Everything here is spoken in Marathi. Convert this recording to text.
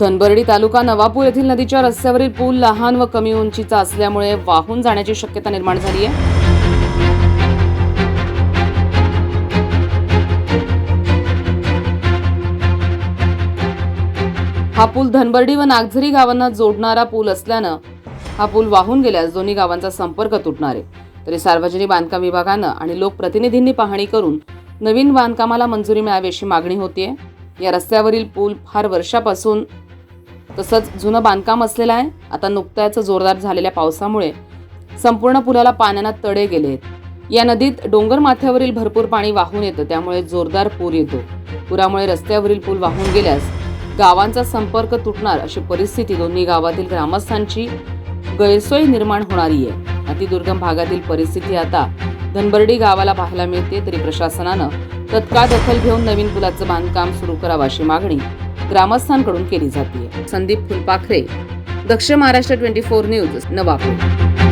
धनबर्डी तालुका नवापूर येथील नदीच्या रस्त्यावरील पूल लहान व कमी उंचीचा असल्यामुळे वाहून जाण्याची शक्यता निर्माण झाली आहे. हा पूल धनबर्डी व नागझरी गावांना जोडणारा पूल असल्यानं हा पूल वाहून गेल्यास दोन्ही गावांचा संपर्क तुटणार आहे. तरी सार्वजनिक बांधकाम विभागानं आणि लोकप्रतिनिधींनी पाहणी करून नवीन बांधकामाला मंजुरी मिळावी अशी मागणी होतीये. या रस्त्यावरील पूल फार वर्षापासून तसंच जुनं बांधकाम असलेलं आहे. आता नुकत्याच जोरदार झालेल्या पावसामुळे संपूर्ण पुलाला पाण्यानं तडे गेले आहेत. या नदीत डोंगर माथ्यावरील भरपूर पाणी वाहून येतं. त्यामुळे जोरदार पूर येतो. पुरामुळे रस्त्यावरील पूल वाहून गेल्यास गावांचा संपर्क तुटणार अशी परिस्थिती दोन्ही गावातील ग्रामस्थांची गैरसोय निर्माण होणारी आहे. अतिदुर्गम भागातील परिस्थिती आता धनबर्डी गावाला पाहायला मिळते तरी प्रशासनानं तत्काळ दखल घेऊन नवीन पुलाचं बांधकाम सुरू करावं अशी मागणी ग्रामस्थांकडून केली जाते Sandeep Phulpakhare Dakshin Maharashtra twenty four news Navapur.